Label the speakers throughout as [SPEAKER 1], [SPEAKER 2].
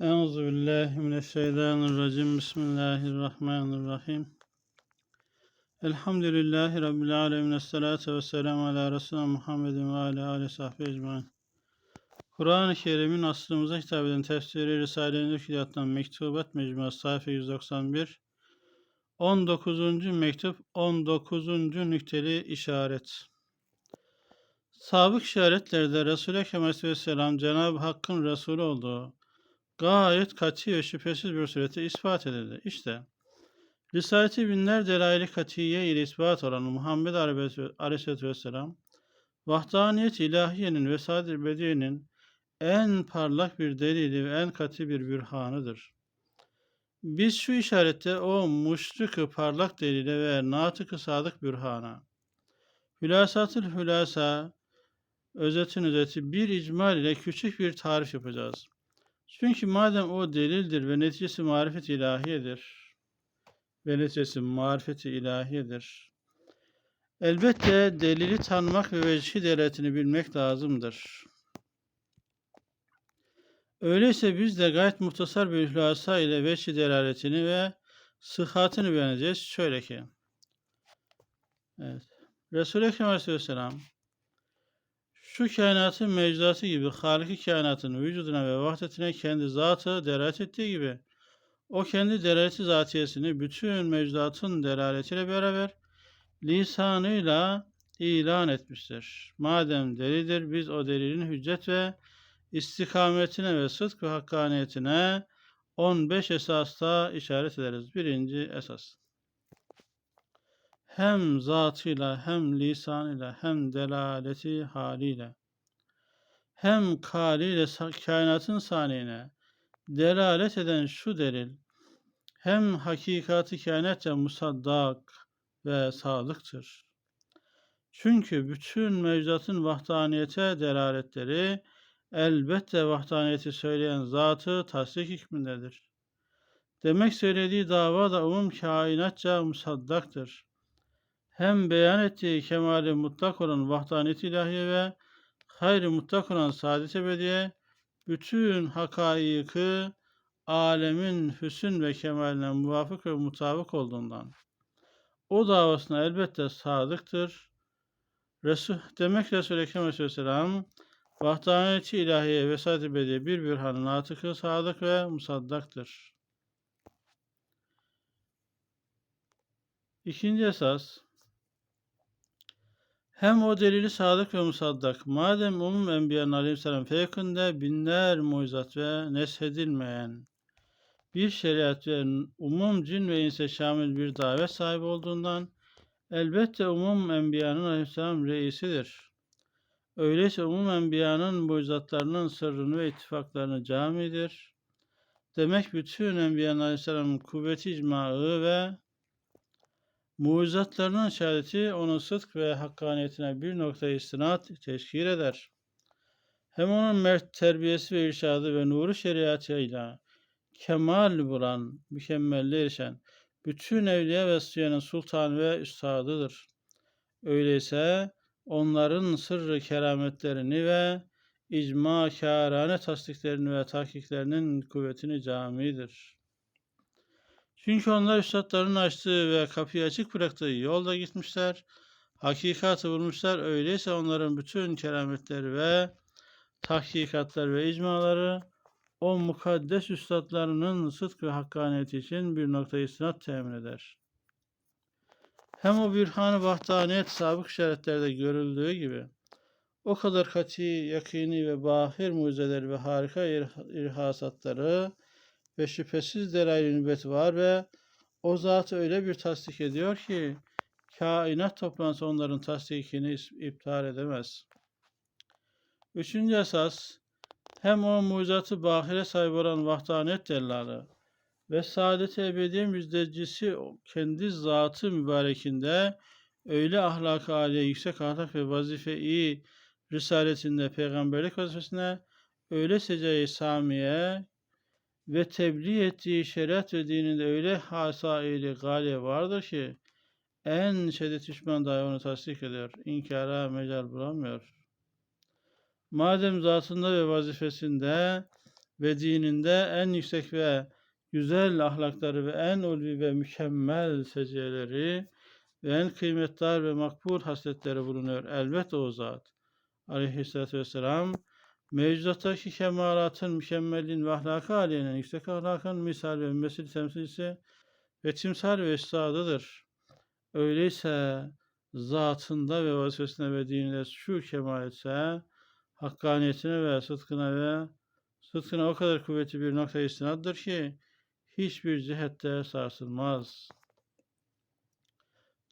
[SPEAKER 1] Euzu billahi mineşşeytanirracim. Bismillahirrahmanirrahim. Elhamdülillahi rabbil alamin. Essalatu vesselamu ala resulina Muhammedin ve ala alihi sahbihi ecmaîn. Kur'an-ı Kerim'in aslımıza hitap eden tefsiri Risale-i Nur Külliyat'tan Mektubat Mecmuası sayfa 191. 19. mektup 19. nükteli işaret. Sabık işaretlerde Resul-i Ekrem Aleyhisselam Cenab-ı Hakk'ın Resulü olduğu gayet kat'i ve şüphesiz bir surette ispat edildi. İşte Risaleti binler delail-i katiye ile ispat olan Muhammed Aleyhisselatü Vesselam vahdaniyet ilahiyenin ve sadir bediyenin en parlak bir delili ve en kat'i bir bürhanıdır. Biz şu işarette o muşrikı parlak delile ve natıkı sadık bürhana, hülasatül hülasa, özetin özeti bir icmal ile küçük bir tarif yapacağız. Çünkü madem o delildir ve neticesi marifet ilahiyedir, ve neticesi marifet ilahiyedir, elbette delili tanımak ve vecihi deletini bilmek lazımdır. Öyleyse biz de gayet muhtasar bir hülasa ile veçhi delaletini ve sıhhatini beğeneceğiz. Şöyle ki, evet. Resul-i Ekrem Aleyhisselam şu kainatın mevcudatı gibi Halik-i kainatın vücuduna ve vahdetine kendi zatı delalet ettiği gibi o kendi delaleti zatiyesini bütün mevcudatın delaletiyle beraber lisanıyla ilan etmiştir. Madem delidir biz o delilin hüccet ve istikametine ve sıdk ve hakkaniyetine 15 esasta işaret ederiz. Birinci esas. Hem zatıyla hem lisanıyla hem delaleti haliyle hem kaliyle kainatın saniyine delalet eden şu delil hem hakikati kainatça musaddak ve sadıktır. Çünkü bütün mevcudatın vahdaniyete delaletleri elbette vahdaniyeti söyleyen zatı tasdik hükmündedir. Demek söylediği dava da umum kainatça musaddaktır. Hem beyan ettiği kemali mutlak olan vahdaniyet ilahiye ve hayri mutlak olan saadet ebediye bütün hakaiki alemin hüsün ve kemaline muvafık ve mutabık olduğundan o davasına elbette sadıktır. Resul, demek Resul-i Ekrem Aleyhisselam vahdaniyeti ilahiye ve saad bir bir hanın atıkı sadık ve musaddaktır. İkinci esas hem o delili sadık ve musaddak. Madem umum enbiyanın aleyhisselam fevkinde binler mucizat ve neshedilmeyen bir şeriat ve umum cin ve inse şamil bir davet sahibi olduğundan elbette umum enbiyanın aleyhisselam reisidir. Öyleyse umum enbiyanın mucizatlarının sırrını ve ittifaklarını camidir. Demek bütün enbiyanın aleyhisselamın kuvveti icmağı ve mucizatlarının şehadeti onun sıdk ve hakkaniyetine bir nokta istinat teşkil eder. Hem onun mert terbiyesi ve irşadı ve nuru şeriatıyla kemal bulan, mükemmelliğe erişen bütün evliya ve sıyanın sultanı ve üstadıdır. Öyleyse onların sırrı kerametlerini ve icma kârane tasdiklerini ve tahkiklerinin kuvvetini camidir. Çünkü onlar üstadların açtığı ve kapıyı açık bıraktığı yolda gitmişler, hakikatı bulmuşlar. Öyleyse onların bütün kerametleri ve tahkikatlar ve icmaları o mukaddes üstadlarının sıdk ve hakkaniyeti için bir nokta istinat temin eder. Hem o bürhan-ı vahdaniyet sabık işaretlerde görüldüğü gibi o kadar kati, yakini ve bahir mucizeleri ve harika irhasatları ve şüphesiz delail nübet var ve o zatı öyle bir tasdik ediyor ki kainat toplantısı onların tasdikini iptal edemez. Üçüncü esas hem o mucizatı bahire sahip olan vahdaniyet dellalı ve saadet-i ebedi müjdecisi kendi zatı mübarekinde öyle ahlak-ı aliye, yüksek ahlak ve vazife-i risaletinde peygamberlik vazifesine öyle secai samiye ve tebliğ ettiği şeriat ve dininde öyle hasaili galiye vardır ki en şiddet düşman dahi onu tasdik ediyor. İnkara mecal bulamıyor. Madem zatında ve vazifesinde ve dininde en yüksek ve güzel ahlakları ve en ulvi ve mükemmel seciyeleri ve en kıymetli ve makbul hasletleri bulunuyor. Elbette o zat. Aleyhisselatü Vesselam mevcudattaki kemalatın, mükemmelliğin ve ahlakı aliyenin yüksek ahlakın misal ve ümmesil temsilcisi ve timsal ve üstadıdır. Öyleyse zatında ve vazifesine ve dininde şu kemal etse, hakkaniyetine ve sıdkına ve sıdkına o kadar kuvvetli bir nokta istinattır ki hiçbir cihette sarsılmaz.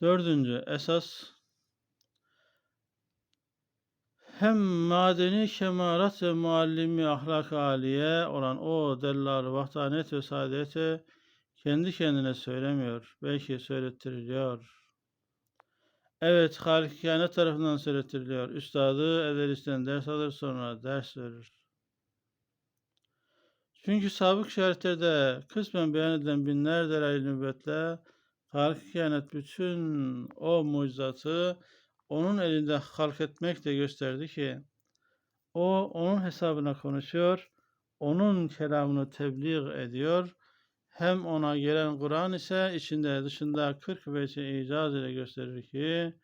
[SPEAKER 1] Dördüncü esas hem madeni kemalat ve muallimi ahlak aliye olan o dellar vahdanet ve saadeti kendi kendine söylemiyor. Belki söylettiriliyor. Evet, Halik Kainat tarafından söylettiriliyor. Üstadı evvelisten ders alır sonra ders verir. Çünkü sabık şeritlerde kısmen beyan edilen binler delal nübüvvetle Halik Kainat bütün o mucizatı onun elinde halk etmekle gösterdi ki o onun hesabına konuşuyor, onun kelamını tebliğ ediyor. Hem ona gelen Kur'an ise içinde dışında 40 vece icaz ile gösterir ki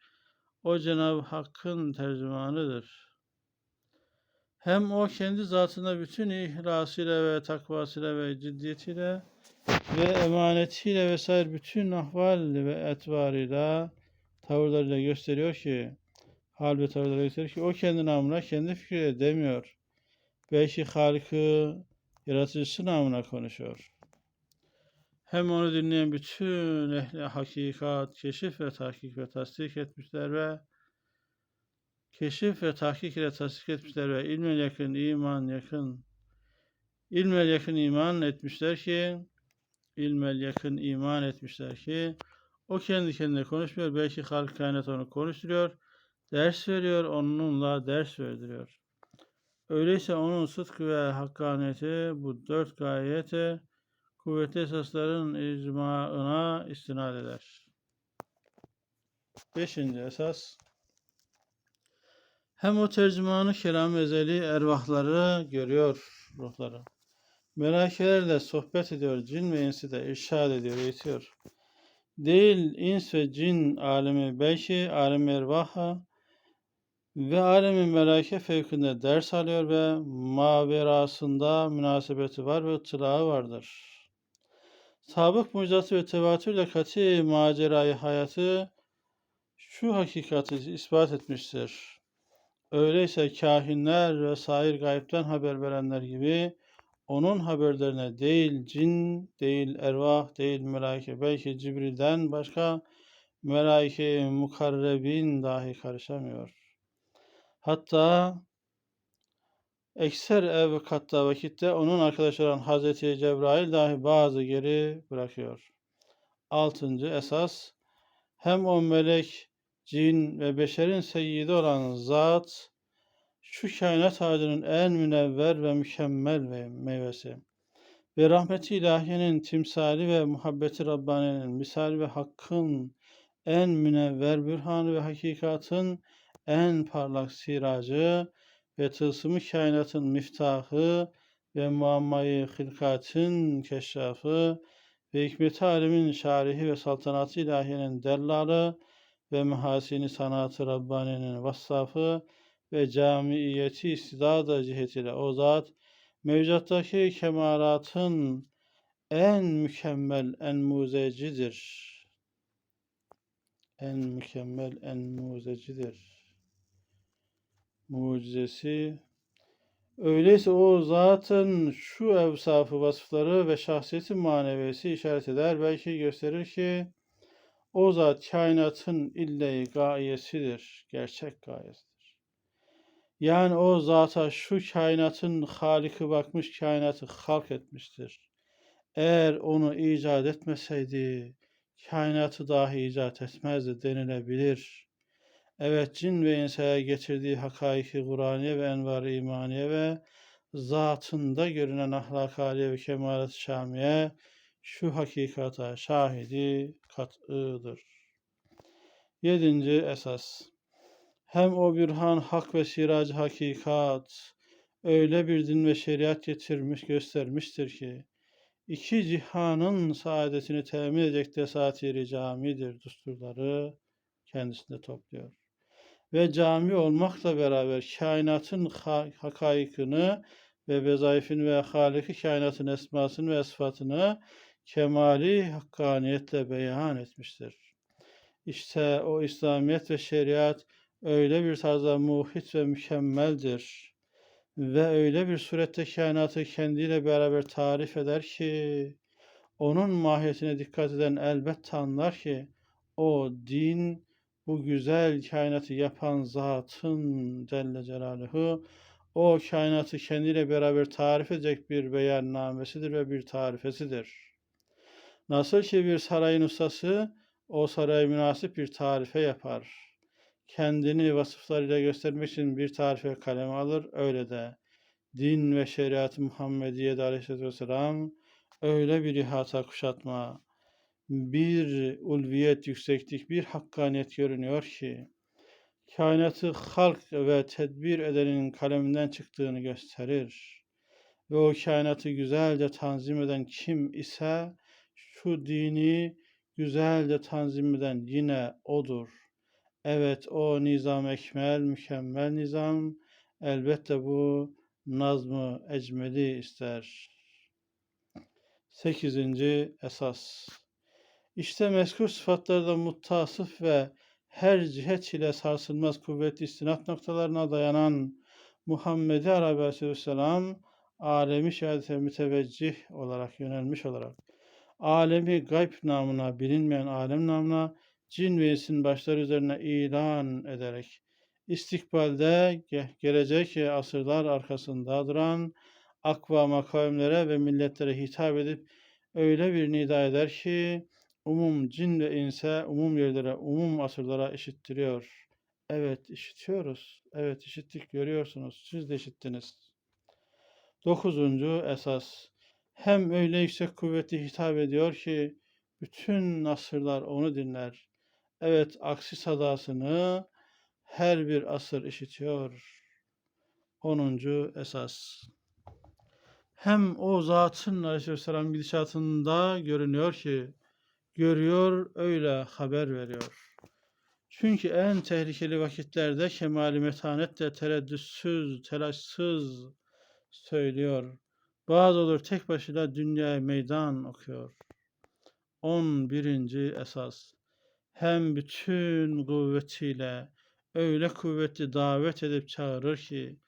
[SPEAKER 1] o Cenab-ı Hakk'ın tercümanıdır. Hem o kendi zatında bütün ihlasıyla ve takvasıyla ve ciddiyetiyle ve emanetiyle vesaire bütün ahval ve etvarıyla tavırlarıyla gösteriyor ki hal ve tavırlarıyla gösteriyor ki o kendi namına kendi fikriyle demiyor. Belki Halık'ı yaratıcısı namına konuşuyor. Hem onu dinleyen bütün ehli hakikat, keşif ve tahkik ve tasdik etmişler ve keşif ve tahkik ile tasdik etmişler ve ilmel yakın iman yakın ilmel yakın iman etmişler ki ilmel yakın iman etmişler ki o kendi kendine konuşmuyor. Belki halk kainat onu konuşturuyor. Ders veriyor. Onunla ders verdiriyor. Öyleyse onun sıdkı ve hakkaniyeti bu dört gayete kuvvetli esasların icmaına istinad eder. Beşinci esas hem o tercümanı kelam ezeli ervahları görüyor ruhları. Melaikelerle sohbet ediyor, cin ve insi de irşad ediyor, eğitiyor. Değil ins ve cin alemi belki alem ervaha ve alemi melaike fevkinde ders alıyor ve maverasında münasebeti var ve ıtılağı vardır. Sabık mucizatı ve tevatürle kati macerayı hayatı şu hakikati ispat etmiştir. Öyleyse kahinler ve sair gayipten haber verenler gibi onun haberlerine değil cin, değil ervah, değil melaike, belki Cibril'den başka melaike mukarrebin dahi karışamıyor. Hatta ekser ev katta vakitte onun arkadaşı olan Hazreti Cebrail dahi bazı geri bırakıyor. Altıncı esas hem o melek, cin ve beşerin seyyidi olan zat şu kainat ağacının en münevver ve mükemmel ve meyvesi ve rahmeti ilahiyenin timsali ve muhabbeti Rabbani'nin misali ve hakkın en münevver bürhanı ve hakikatın en parlak siracı ve tılsımı kainatın miftahı ve muammayı hilkatın keşrafı ve hikmeti alemin şarihi ve saltanatı ilahiyenin dellalı ve mehasini sanatı Rabbani'nin vassafı ve camiiyeti istidada cihetiyle o zat mevcuttaki kemalatın en mükemmel, en muzecidir. En mükemmel, en muzecidir. Mucizesi Öyleyse o zatın şu evsafı, vasıfları ve şahsiyeti maneviyesi işaret eder. Belki gösterir ki o zat kainatın ille gayesidir, gerçek gayesidir. Yani o zata şu kainatın haliki bakmış kainatı halk etmiştir. Eğer onu icat etmeseydi kainatı dahi icat etmezdi denilebilir. Evet cin ve insaya getirdiği hakaiki Kur'aniye ve envar imaniye ve zatında görünen ahlak haliye ve kemalat şamiye şu hakikata şahidi kat'ıdır. Yedinci esas hem o bürhan hak ve siracı hakikat, öyle bir din ve şeriat getirmiş göstermiştir ki iki cihanın saadetini temin edecek desatiri camidir düsturları kendisinde topluyor. Ve cami olmakla beraber kainatın ha- hakaikını ve vezayfini ve haliki kainatın esmasını ve esfatını kemali hakkaniyetle beyan etmiştir. İşte o İslamiyet ve şeriat öyle bir tarzda muhit ve mükemmeldir ve öyle bir surette kainatı kendiyle beraber tarif eder ki onun mahiyetine dikkat eden elbette anlar ki o din bu güzel kainatı yapan zatın Celle Celaluhu o kainatı kendiyle beraber tarif edecek bir beyannamesidir ve bir tarifesidir. Nasıl ki bir sarayın ustası o saraya münasip bir tarife yapar. Kendini vasıflarıyla göstermek için bir tarife kaleme alır. Öyle de din ve şeriat-ı Muhammediye'de aleyhissalatü vesselam öyle bir ihata kuşatma, bir ulviyet, yükseklik, bir hakkaniyet görünüyor ki kainatı halk ve tedbir edenin kaleminden çıktığını gösterir. Ve o kainatı güzelce tanzim eden kim ise şu dini güzelce tanzim eden yine odur. Evet o nizam ekmel, mükemmel nizam elbette bu nazmı ecmeli ister. Sekizinci esas. İşte mezkur sıfatlarda muttasıf ve her cihet ile sarsılmaz kuvvetli istinat noktalarına dayanan Muhammed Arabi Aleyhisselam alemi şehadete müteveccih olarak yönelmiş olarak alemi gayb namına bilinmeyen alem namına cin ve insin başları üzerine ilan ederek istikbalde ge- gelecek asırlar arkasında duran akva makavimlere ve milletlere hitap edip öyle bir nida eder ki umum cin ve inse, umum yerlere, umum asırlara işittiriyor. Evet işitiyoruz. Evet işittik görüyorsunuz. Siz de işittiniz. Dokuzuncu esas. Hem öyle yüksek kuvveti hitap ediyor ki bütün asırlar onu dinler. Evet aksi sadasını her bir asır işitiyor. Onuncu esas. Hem o zatın aleyhisselam gidişatında görünüyor ki görüyor öyle haber veriyor. Çünkü en tehlikeli vakitlerde kemali metanetle tereddütsüz, telaşsız söylüyor. Bazı olur tek başına dünyaya meydan okuyor. 11. esas. Hem bütün kuvvetiyle öyle kuvvetli davet edip çağırır ki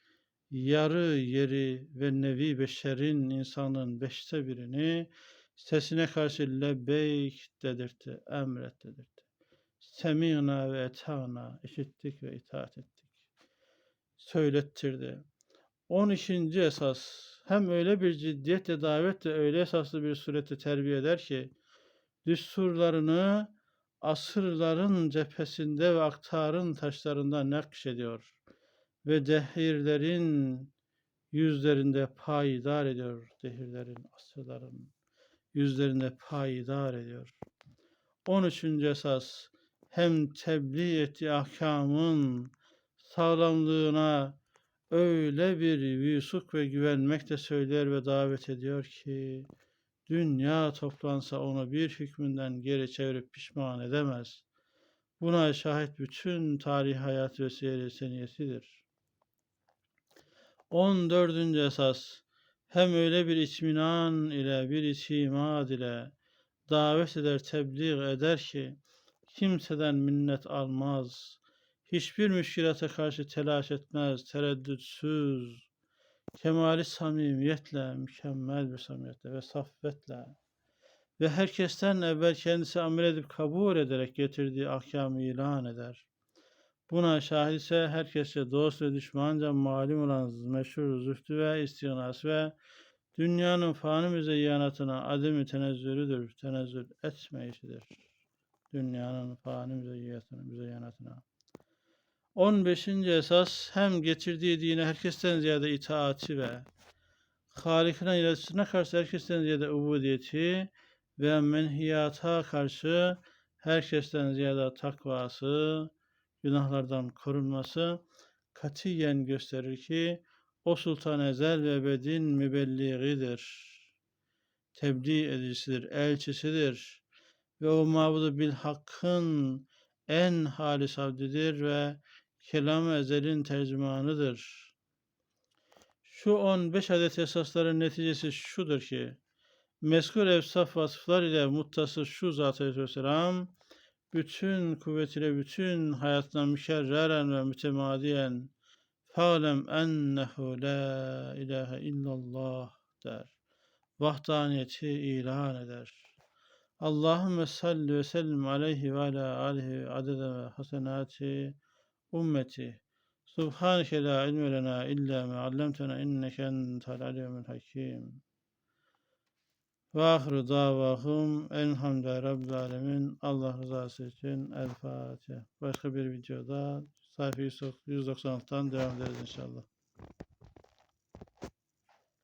[SPEAKER 1] yarı yeri ve nevi beşerin insanın beşte birini sesine karşı lebbeyk dedirtti, emret dedirtti. Semina ve etana, işittik ve itaat ettik. Söylettirdi. 12. esas hem öyle bir ciddiyetle davetle öyle esaslı bir surette terbiye eder ki düsturlarını asırların cephesinde ve aktarın taşlarında nakşediyor ve dehirlerin yüzlerinde payidar ediyor. Dehirlerin, asırların yüzlerinde payidar ediyor. 13. esas hem tebliğ ettiği ahkamın sağlamlığına öyle bir yusuk ve güvenmekle söyler ve davet ediyor ki dünya toplansa onu bir hükmünden geri çevirip pişman edemez. Buna şahit bütün tarih hayat ve seyir seniyesidir. 14. esas hem öyle bir içminan ile bir içimad ile davet eder, tebliğ eder ki kimseden minnet almaz, hiçbir müşkilata karşı telaş etmez, tereddütsüz, kemali samimiyetle, mükemmel bir samimiyetle ve saffetle ve herkesten evvel kendisi amel edip kabul ederek getirdiği ahkamı ilan eder. Buna şahit ise herkese dost ve düşmanca malum olan meşhur zühtü ve istinası ve dünyanın fani müzeyyanatına ademi tenezzülüdür, tenezzül etmeyişidir. Dünyanın fani müzeyyanatına, müzeyyanatına. 15. esas hem getirdiği dine herkesten ziyade itaati ve Halikine iletişimine karşı herkesten ziyade ubudiyeti ve menhiyata karşı herkesten ziyade takvası, günahlardan korunması katiyen gösterir ki O sultan ezel ve ebedin mübelliğidir. Tebliğ edicisidir, elçisidir. Ve o mabudu bil hakkın en halis abdidir ve kelam-ı ezelin tercümanıdır. Şu 15 adet esasların neticesi şudur ki, Meskur evsaf vasıflar ile muttasıl şu Zat Aleyhisselam, bütün kuvvetiyle bütün hayatına müşerreren ve mütemadiyen Fa'lem ennehu la ilahe illallah der. Vahdaniyeti ilan eder. Allahümme salli ve sellim aleyhi ve ala alihi adede ve hasenati ümmeti. Subhaneke la ilme lena illa me allamtena inneke entel alimul hakim. Ve ahiru davahum elhamdülillahi rabbil alemin. Allah rızası için El Fatiha. Başka bir videoda sayfa 196'dan devam ederiz inşallah.